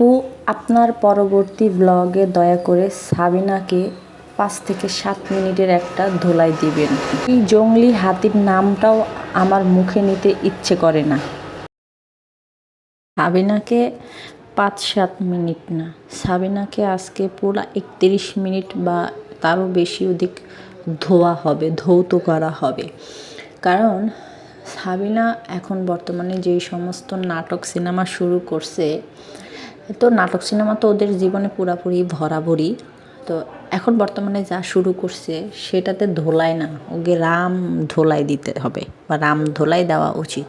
আপু, আপনার পরবর্তী ব্লগে দয়া করে সাবিনাকে পাঁচ থেকে সাত মিনিটের একটা ধোলাই দিবেন। এই জংলি হাতির নামটাও আমার মুখে নিতে ইচ্ছে করে না। সাবিনাকে পাঁচ সাত মিনিট না। সাবিনাকে আজকে পুরো একত্রিশ মিনিট বা তারও বেশি অধিক ধোয়া হবে, ধৌত করা হবে। কারণ সাবিনা এখন বর্তমানে যেই সমস্ত নাটক, সিনেমা শুরু করছে তো নাটক সিনেমা তো ওদের জীবনে পুরাপুরি ভরাভরি। তো এখন বর্তমানে যা শুরু করছে, সেটাতে ধোলাই না, ওকে রাম ধোলাই দিতে হবে বা রাম ধোলাই দেওয়া উচিত।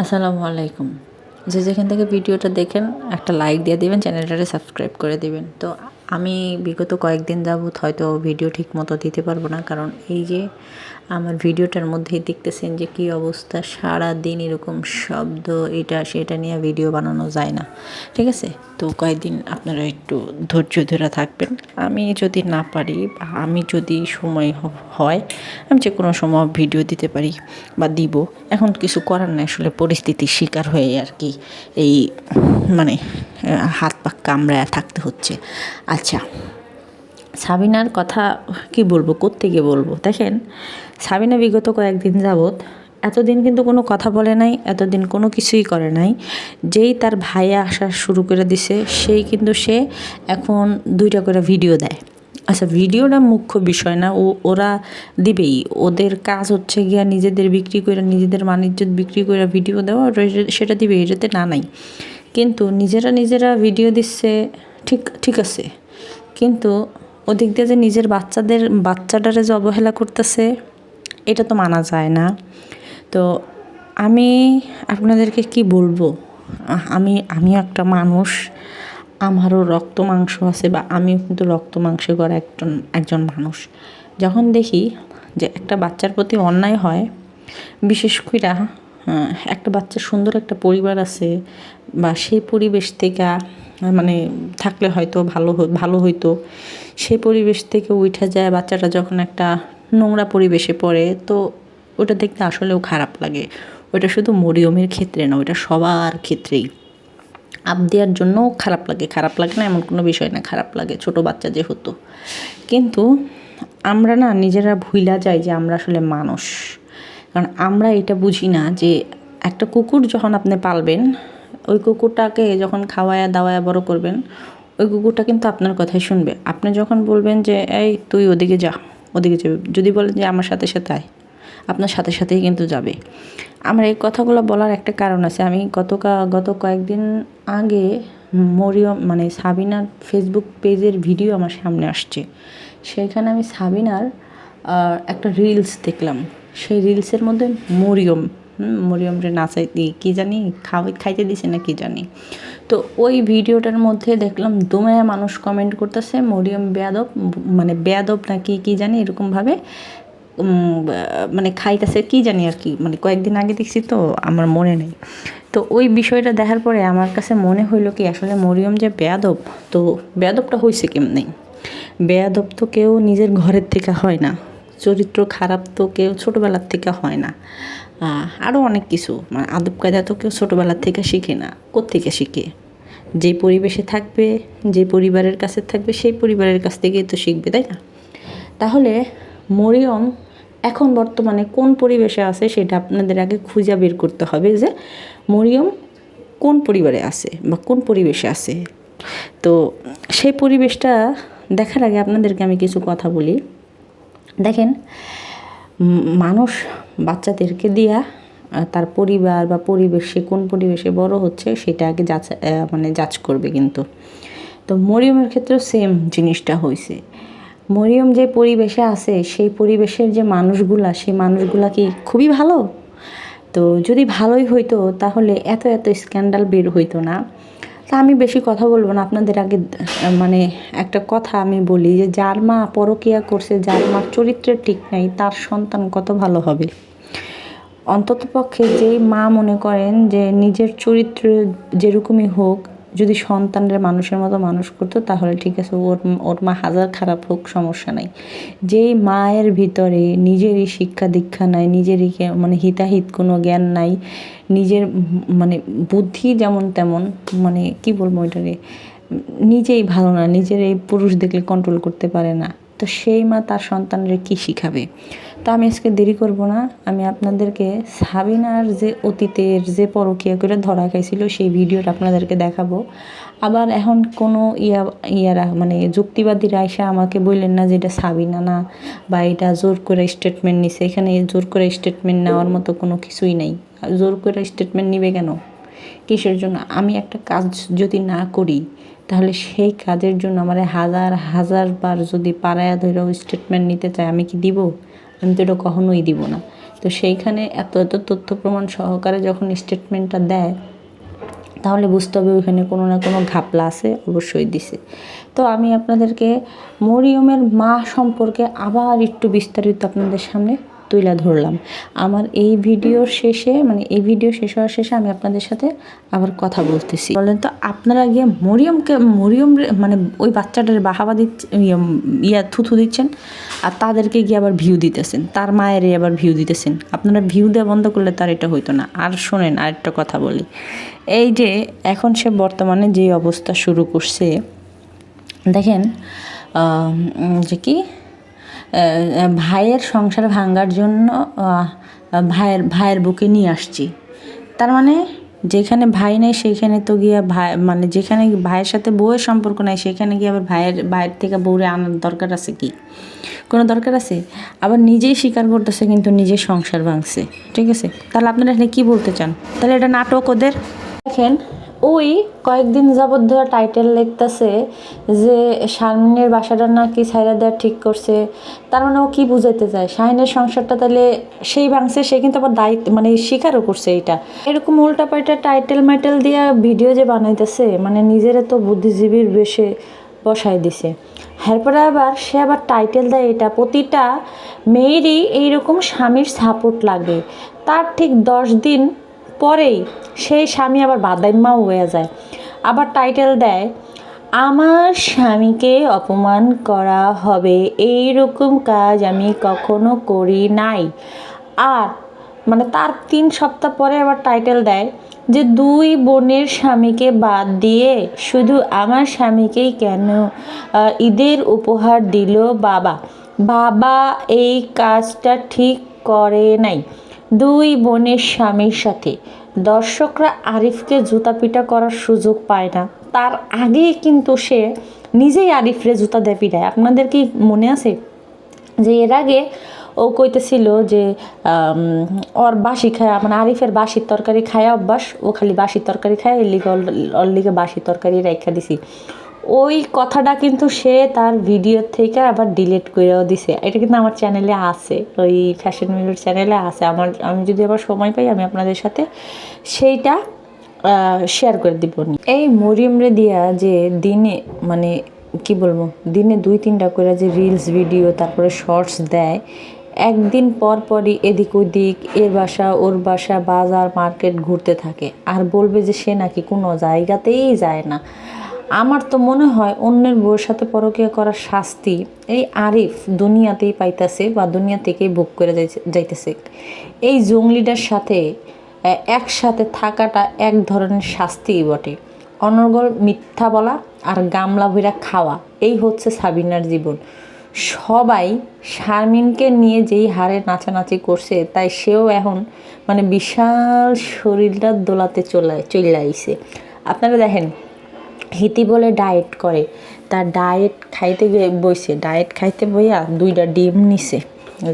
আসসালামু আলাইকুম। যে যেখান থেকে ভিডিওটা দেখেন, একটা লাইক দিয়ে দেবেন চ্যানেলটাকে সাবস্ক্রাইব করে দেবেন। তো আমি বিগত কয়েকদিন যাবৎ হয়তো ভিডিও ঠিক মতো দিতে পারব না, কারণ এই যে আমার ভিডিওটার মধ্যেই দেখতেছেন যে কী অবস্থা সারা দিন এরকম শব্দ, এটা সেটা নিয়ে ভিডিও বানানো যায় না। ঠিক আছে? তো কয়েকদিন আপনারা একটু ধৈর্য ধরে থাকবেন। আমি যদি না পারি বা আমি যদি সময় হয়, আমি যে কোনো সময় ভিডিও দিতে পারি বা দিব। এখন কিছু করার নাই, আসলে পরিস্থিতির শিকার হয়ে আর কি এই মানে হাত পা কামড়ায় থাকতে হচ্ছে। আচ্ছা সাবিনার কথা কি বলব, কোত্থেকে বলব? দেখেন, সাবিনা বিগত কয়েকদিন যাবৎ এতদিন কিন্তু কোনো কথা বলে নাই, এতদিন কোনো কিছুই করে নাই। যেই তার ভাইয়া আসা শুরু করে দিছে, সেই কিন্তু সে এখন দুইটা করে ভিডিও দেয়। আচ্ছা ভিডিওটা মুখ্য বিষয় না, ও, ওরা দিবেই। ওদের কাজ হচ্ছে গিয়া নিজেদের বিক্রি করে নিজেদের বাণিজ্য বিক্রি করে ভিডিও দেওয়া সেটা দিবে, এটাতে না নাই। কিন্তু নিজেরা নিজেরা ভিডিও দিচ্ছে ঠিক ঠিক আছে। কিন্তু ওদিক দিয়ে যে নিজের বাচ্চাদের বাচ্চাটারে যে অবহেলা করতেছে এটা তো মানা যায় না। তো আমি আপনাদেরকে কি বলব? আমি আমিও একটা মানুষ আমারও রক্ত মাংস আছে বা আমিও কিন্তু রক্ত মাংসে করা একজন একজন মানুষ। যখন দেখি যে একটা বাচ্চার প্রতি অন্যায় হয় বিশেষ আহ, একটা বাচ্চার সুন্দর একটা পরিবার আছে, বা সেই পরিবেশ থেকে মানে থাকলে হয়তো ভালো ভালো হইতো। সেই পরিবেশ থেকে উঠে যায় বাচ্চাটা যখন একটা নোংরা পরিবেশে পড়ে, তো ওটা দেখতে আসলেও খারাপ লাগে। ওটা শুধু মরিয়মের ক্ষেত্রে না, ওটা সবার ক্ষেত্রেই। আপ দেওয়ার জন্যও খারাপ লাগে খারাপ লাগে না এমন কোনো বিষয় না, খারাপ লাগে, ছোট বাচ্চা যে হতো কিন্তু আমরা না নিজেরা ভুইলা যাই যে আমরা আসলে মানুষ। কারণ আমরা এটা বুঝি না যে একটা কুকুর যখন আপনি পালবেন, ওই কুকুরটাকে যখন খাওয়ায়া দাওয়ায়া বড় করবেন, ওই কুকুরটা কিন্তু আপনার কথাই শুনবে। আপনি যখন বলবেন যে, এই তুই ওদিকে যা, ওদিকে যাবে যদি বলেন যে, আমার সাথে সাথে আয় আপনার সাথে সাথেই কিন্তু যাবে। আমার এই কথাগুলো বলার একটা কারণ আছে। আমি গত গত কয়েকদিন আগে মরিয়ম মানে সাবিনার ফেসবুক পেজের ভিডিও আমার সামনে আসছে। সেখানে আমি সাবিনার একটা রিলস দেখলাম। সেই রিলসের মধ্যে মরিয়ম হুম, মরিয়ম রে নাচাই কী জানি খাওয়াই খাইতে দিছে না কি জানি। তো ওই ভিডিওটার মধ্যে দেখলাম দোমায়া মানুষ কমেন্ট করতেছে মরিয়ম বেয়াদব মানে বেয়াদব না কি কী জানি এরকমভাবে মানে খাইতেছে কি জানি আর কি মানে কয়েকদিন আগে দেখছি তো আমার মনে নেই। তো ওই বিষয়টা দেখার পরে আমার কাছে মনে হইল কি আসলে মরিয়ম যে বেয়াদব তো বেয়াদবটা হয়েছে কেমনি? বেয়াদব তো কেউ নিজের ঘরের থেকে হয় না। চরিত্র খারাপ তো কেউ ছোটোবেলার থেকে হয় না। আরও অনেক কিছু। মানে আদব কায়দা তো কেউ ছোটোবেলার থেকে শিখে না। কোত্থেকে শিখে? যে পরিবেশে থাকবে, যে পরিবারের কাছে থাকবে, সেই পরিবারের কাছ থেকেই তো শিখবে, তাই না? তাহলে মরিয়ম এখন বর্তমানে কোন পরিবেশে আছে সেটা আপনাদের আগে খুঁজে বের করতে হবে যে মরিয়ম কোন পরিবারে আছে বা কোন পরিবেশে আছে। তো সেই পরিবেশটা দেখার আগে আপনাদেরকে আমি কিছু কথা বলি। দেখেন মানুষ বাচ্চাদেরকে দিয়া তার পরিবার বা পরিবেশে কোন পরিবেশে বড় হচ্ছে সেটা আগে যাচ মানে যাচ করবে কিন্তু। তো মরিয়মের ক্ষেত্রেও সেম জিনিসটা হয়েছে মরিয়ম যে পরিবেশে আছে, সেই পরিবেশের যে মানুষগুলা, সেই মানুষগুলা কি খুবই ভালো? তো যদি ভালোই হইতো, তাহলে এত এত স্ক্যান্ডাল বের হইতো না। তা আমি বেশি কথা বলব না। আপনাদের আগে মানে একটা কথা আমি বলি যে, যার মা পরকিয়া করছে, যার মার চরিত্রের ঠিক নাই, তার সন্তান কত ভালো হবে? অন্ততপক্ষে যেই মা মনে করেন যে, নিজের চরিত্র যেরকমই হোক যদি সন্তানরা মানুষের মতো মানুষ করতো, তাহলে ঠিক আছে, ওর ওর মা হাজার খারাপ হোক, সমস্যা নাই। যেই মায়ের ভিতরে নিজেরই শিক্ষা দীক্ষা নাই, নিজেরই মানে হিতাহিত কোনো জ্ঞান নাই, নিজের মানে বুদ্ধি যেমন তেমন মানে কি বলব এটারে নিজেই ভালো না, নিজের এই পুরুষ দেখলে কন্ট্রোল করতে পারে না, তো সেই মা তার সন্তানরে কি শিখাবে? তো আমি আজকে দেরি করব না। আমি আপনাদেরকে সাবিনার যে অতীতের যে পরকীয়া করে ধরা খাইছিল, সেই ভিডিওটা আপনাদেরকে দেখাবো। আবার এখন কোনো ইয়া, ইয়ারা মানে যুক্তিবাদীরা এসে আমাকে বললেন না যে এটা সাবিনা না, বা এটা জোর করে স্টেটমেন্ট নিছে। এখানে জোর করে স্টেটমেন্ট নেওয়ার মতো কোনো কিছুই নাই। জোর করে স্টেটমেন্ট নিবে কেন? কিসের জন্য? আমি একটা কাজ যদি না করি, তাহলে সেই কাজের জন্য আমার হাজার হাজার বার যদি পাড়ায়া ধরেও স্টেটমেন্ট নিতে চায়, আমি কি দিব? আমি তো এটা কখনোই দিব না। তো সেইখানে এত এত তথ্য প্রমাণ সহকারে যখন স্টেটমেন্টটা দেয়, তাহলে বুঝতে হবে ওইখানে কোনো না কোনো ঘাপলা আছে, অবশ্যই দিছে। তো আমি আপনাদেরকে মরিয়মের মা সম্পর্কে আবার একটু বিস্তারিত আপনাদের সামনে তুলে ধরলাম। আমার এই ভিডিওর শেষে মানে এই ভিডিও শেষ হওয়ার শেষে আমি আপনাদের সাথে আবার কথা বলতেছি। বলেন তো, আপনারা গিয়ে মরিয়মকে, মরিয়ম মানে ওই বাচ্চাটার বাহাবা দিচ্ছেন ইয়া থুথু দিচ্ছেন আর তাদেরকে গিয়ে আবার ভিউ দিতেছেন। তার মায়েরই আবার ভিউ দিতেছেন। আপনারা ভিউ দেওয়া বন্ধ করলে তার এটা হইতো না। আর শোনেন আর একটা কথা বলি। এই যে এখন সে বর্তমানে যে অবস্থা শুরু করছে, দেখেন যে কি ভাইয়ের সংসার ভাঙ্গার জন্য ভাইয়ের ভাইয়ের বুকে নিয়ে আসছি। তার মানে যেখানে ভাই নেই সেইখানে তো গিয়ে ভাই মানে যেখানে ভাইয়ের সাথে বউয়ের সম্পর্ক নাই সেখানে গিয়ে আবার ভাইয়ের ভাইয়ের থেকে বউরে আনার দরকার আছে কি? কোনো দরকার আছে? আবার নিজেই স্বীকার করতেছে কিন্তু নিজের সংসার ভাঙছে। ঠিক আছে? তাহলে আপনারা এখানে কি বলতে চান? তাহলে এটা নাটক ওদের। দেখেন, ওই কয়েকদিন যাবত ধরে টাইটেল লিখতেছে যে শারমিনের বাসাটা নাকি ছাইরা দেওয়া ঠিক করছে। তার মানে ও কি বুঝাইতে চায়? শাহিনের সংসারটা তাহলে সেই ভাঙছে, সে কিন্তু আবার দায়িত্ব মানে স্বীকারও করছে এটা এরকম উল্টা পাল্টা টাইটেল মাইটেল দিয়া ভিডিও যে বানাইতেছে মানে নিজের তো বুদ্ধিজীবীর বেশে বসাই দিছে। এরপরে আবার সে আবার টাইটেল দেয় এটা। প্রতিটা মেয়েরই এইরকম স্বামীর সাপোর্ট লাগে। তার ঠিক দশ দিন পরেই সেই স্বামী আবার বাদাইম্মাও হয়ে যায়। আবার টাইটেল দেয়, আমার স্বামীকে অপমান করা হবে এই রকম কাজ আমি কখনো করি নাই। আর মানে তার তিন সপ্তাহ পরে আবার টাইটেল দেয়, যে দুই বোনের স্বামীকে বাদ দিয়ে শুধু আমার স্বামীকেই কেন ঈদের উপহার দিল বাবা? বাবা এই কাজটা ঠিক করে নাই। দুই বোনের স্বামীর সাথে। দর্শকরা আরিফকে জুতা পিটা করার সুযোগ পায় না। তার আগে কিন্তু সে নিজেই আরিফরে জুতা দেয় পিটায়। আপনাদের কি মনে আছে? যে এর আগে ও কইতেছিল যে ওর বাসি খায় মানে আরিফের বাসির তরকারি খায় অভ্যাস, ও খালি বাসির তরকারি খায়, এর লিগে ওর- লিগে বাসি তরকারি রেখা দিছি। ওই কথাটা কিন্তু সে তার ভিডিও থেকে আবার ডিলিট করেও দিছে। এটা কিন্তু আমার চ্যানেলে আছে, ওই ফ্যাশন মিলুর চ্যানেলে আছে। আমার, আমি যদি আবার সময় পাই, আমি আপনাদের সাথে সেইটা শেয়ার করে দিব। এই মরিয়মরে দিয়া যে দিনে মানে কি বলব, দিনে দুই তিনটা করে যে রিলস ভিডিও তারপরে শর্টস দেয়, একদিন পর পরই এদিক ওদিক এর বাসা, ওর বাসা, বাজার মার্কেট ঘুরতে থাকে। আর বলবে যে সে নাকি কোনো জায়গাতেই যায় না। আমার তো মনে হয় অন্যের বউয়ের সাথে পরকীয়া করার শাস্তি এই আরিফ দুনিয়াতেই পাইতাছে বা দুনিয়া থেকেই ভোগ করে যাইতেছে। এই জঙ্গলিটার সাথে একসাথে থাকাটা এক ধরনের শাস্তিই বটে। অনর্গল মিথ্যা বলা আর গামলা ভইরা খাওয়া, এই হচ্ছে সাবিনার জীবন। সবাই শারমিনকে নিয়ে যেই হারে নাচানাচি করছে, তাই সেও এখন মানে বিশাল শরীরটা দোলাতে চলে চলে আইছে। আপনারা দেখেন হিতি বলে ডায়েট করে। তার ডায়েট খাইতে বইছে ডায়েট খাইতে বইয়া দুইটা ডিম নিছে।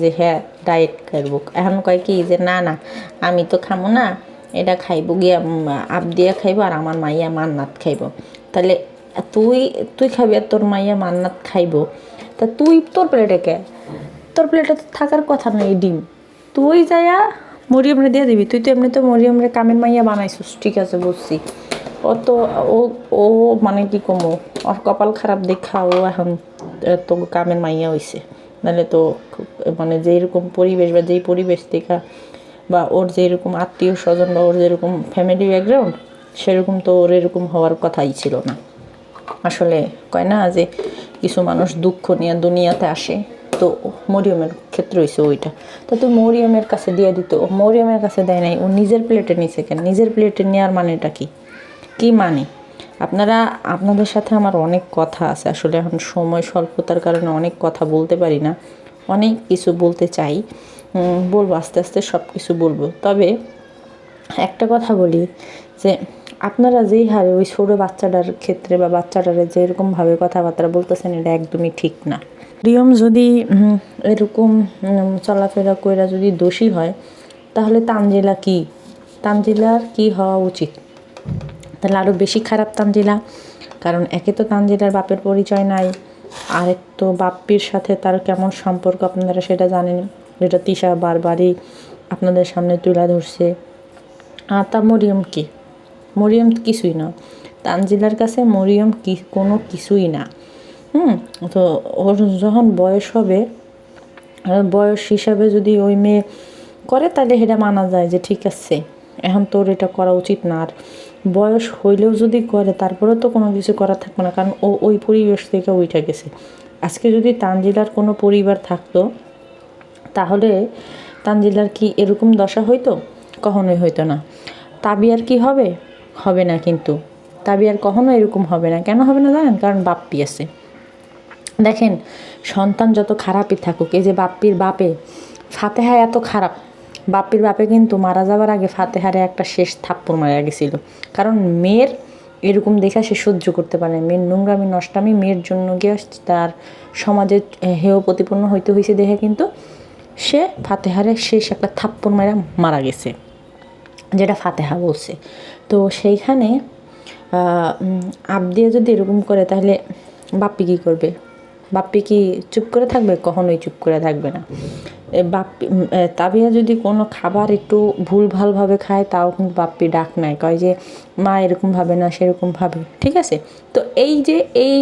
যে হ্যাঁ ডায়েট করব। এখন কয় কি যে না না, আমি তো খামো না, এটা খাইবো গিয়া আপ দিয়া খাইবো আর আমার মাইয়া মান্নাত খাইবো। তাহলে তুই তুই খাবি আর তোর মাইয়া মান্নাত খাইবো। তা তুই তোর প্লেটে কে? তোর প্লেটে তো থাকার কথা নয় ডিম। তুই যাইয়া মরিয়মরে দিয়ে দিবি। তুই তো এমনি তো মরিয়মরে কামের মাইয়া বানাইছিস। ঠিক আছে, বুঝছি। ও তো ও ও মানে কি কমো? ওর কপাল খারাপ দেখা ও এখন তো কামের মাইয়া হইছে। নাহলে তো মানে যেরকম পরিবেশ বা যেই পরিবেশ দেখা বা ওর যেরকম আত্মীয় স্বজন বা ওর যেরকম ফ্যামিলি ব্যাকগ্রাউন্ড সেরকম তো ওর এরকম হওয়ার কথাই ছিল না। আসলে কয় না যে কিছু মানুষ দুঃখ নিয়ে দুনিয়াতে আসে, তো মরিয়মের ক্ষেত্রে হয়েছে ওইটা। তো তুই মরিয়মের কাছে দিয়ে দিত। মরিয়মের কাছে দেয় নাই, ও নিজের প্লেটে নিছে কেন? নিজের প্লেটে নেওয়ার মানেটা কি? কি মানে? আপনারা, আপনাদের সাথে আমার অনেক কথা আছে। আসলে এখন সময় স্বল্পতার কারণে অনেক কথা বলতে পারি না। অনেক কিছু বলতে চাই। বলব, আস্তে আস্তে সব কিছু বলব। তবে একটা কথা বলি যে, আপনারা যেই হারে ওই ছোটো বাচ্চাটার ক্ষেত্রে বা বাচ্চাটারে যেরকমভাবে কথাবার্তা বলতেছেন, এটা একদমই ঠিক না। রিয়ম যদি এরকম চলাফেরা কইরা যদি দোষী হয়, তাহলে তানজিলা কি? তানজিলার কি হওয়া উচিত? তাহলে আরও বেশি খারাপ তানজিলা। কারণ একে তো তানজিলার বাপের পরিচয় নাই, আরেক তো বাপ্পির সাথে তার কেমন সম্পর্ক আপনারা সেটা জানেন। যেটা তিশা বারবারই আপনাদের সামনে তুলে ধরছে। আর তা মরিয়ম কি? মরিয়ম কিছুই না। তানজিলার কাছে মরিয়ম কি, কোনো কিছুই না। হুম, তো ওর যখন বয়স হবে, বয়স হিসাবে যদি ওই মেয়ে করে তাহলে সেটা মানা যায় যে ঠিক আছে, এখন তোর এটা করা উচিত না আর। বয়স হইলেও যদি করে, তারপরেও তো কোনো কিছু করা থাকবে না, কারণ ও ওই পরিবেশ থেকে উঠে গেছে। আজকে যদি তানজিলার কোনো পরিবার থাকতো, তাহলে তানজিলার কি এরকম দশা হইতো? কখনোই হইতো না। তাবিয়ার কি হবে? হবে না কিন্তু। তাবিয়ার কখনো এরকম হবে না। কেন হবে না জানেন? কারণ বাপ্পি আছে। দেখেন, সন্তান যত খারাপই থাকুক, এই যে বাপ্পির বাপে, ফাতেহা এত খারাপ। বাপ্পির বাপে কিন্তু মারা যাওয়ার আগে ফাতেহারে একটা শেষ থাপ্পড় মারা গেছিল। কারণ মেয়ের এরকম দেখা সে সহ্য করতে পারে। মেয়ের নোংরামি, নষ্টামি মেয়ের জন্য গিয়ে তার সমাজে হেয় প্রতিপন্ন হইতে হয়েছে দেখে কিন্তু সে ফাতেহারে শেষ একটা থাপ্পড় মারা মারা গেছে, যেটা ফাতেহা বলছে। তো সেইখানে আপ দিয়ে যদি এরকম করে তাহলে বাপ্পি কী করবে? বাপ্পি কি চুপ করে থাকবে? কখনোই চুপ করে থাকবে না। বাপ্পি তাবিয়া যদি কোনো খাবার একটু ভুল ভালভাবে খায়, তাও কিন্তু বাপ্পি ডাক নাই কয় যে, মা, এরকম ভাবে না, সেরকম ভাবে। ঠিক আছে? তো এই যে, এই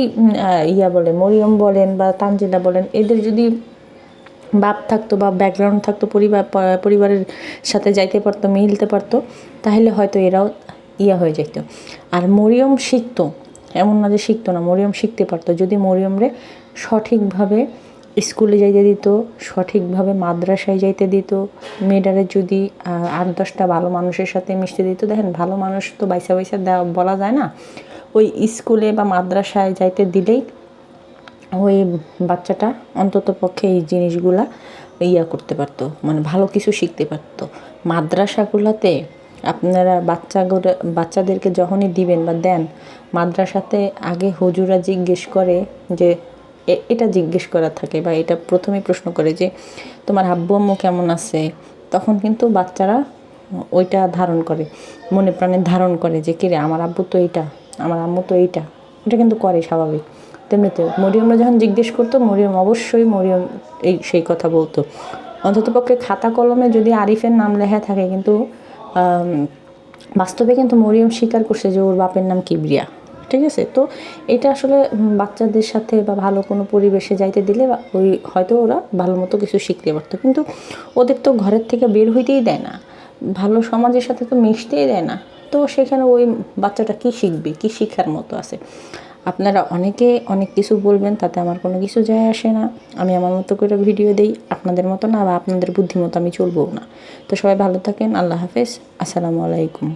ইয়া বলে, মরিয়ম বলেন বা তানজিলা বলেন, এদের যদি বাপ থাকতো বা ব্যাকগ্রাউন্ড থাকতো, পরিবার পরিবারের সাথে যাইতে পারতো, মিলতে পারতো, তাহলে হয়তো এরাও ইয়া হয়ে যেত আর মরিয়ম শিখতো, এমন না যে শিখতো না, মরিয়ম শিখতে পারতো। যদি মরিয়মরে সঠিকভাবে স্কুলে যাইতে দিত, সঠিকভাবে মাদ্রাসায় যাইতে দিত, মেয়েটারে যদি আট দশটা ভালো মানুষের সাথে মিশতে দিত, দেখেন ভালো মানুষ তো বাইসা বাইসা দেওয়া বলা যায় না। ওই স্কুলে বা মাদ্রাসায় যাইতে দিলেই ওই বাচ্চাটা অন্তত পক্ষে এই জিনিসগুলা ইয়া করতে পারতো মানে ভালো কিছু শিখতে পারতো। মাদ্রাসাগুলোতে আপনারা বাচ্চাগুলো, বাচ্চাদেরকে যখনই দিবেন বা দেন, মাদ্রাসাতে আগে হুজুরা জিজ্ঞেস করে যে এটা জিজ্ঞেস করা থাকে বা এটা প্রথমেই প্রশ্ন করে যে, তোমার আব্বু আম্মু কেমন আছে? তখন কিন্তু বাচ্চারা ওইটা ধারণ করে, মনে প্রাণে ধারণ করে যে, কিরে, আমার আব্বু তো এইটা, আমার আম্মু তো এইটা। এটা কিন্তু করে স্বাভাবিক। তেমনিতে মরিয়মরা যখন জিজ্ঞেস করতো, মরিয়ম অবশ্যই মরিয়ম এই, সেই কথা বলতো। অন্ততপক্ষে খাতা কলমে যদি আরিফের নাম লেখা থাকে কিন্তু বাস্তবে কিন্তু মরিয়ম স্বীকার করছে যে, ওর বাপের নাম কিবরিয়া। ঠিক আছে? তো এটা আসলে বাচ্চাদের সাথে বা ভালো কোনো পরিবেশে যাইতে দিলে বা ওই হয়তো ওরা ভালো মতো কিছু শিখতে পারতো। কিন্তু ওদের তো ঘরের থেকে বের হইতেই দেয় না। ভালো সমাজের সাথে তো মিশতেই দেয় না। তো সেখানে ওই বাচ্চাটা কি শিখবে? কি শিখার মতো আছে? আপনারা অনেকে অনেক কিছু বলবেন, তাতে আমার কোনো কিছু যায় আসে না। আমি আমার মতো করে ভিডিও দেই, আপনাদের মতো না বা আপনাদের বুদ্ধি মতো আমি চলবো না। তো সবাই ভালো থাকেন, আল্লাহ হাফেজ। আসসালামু আলাইকুম।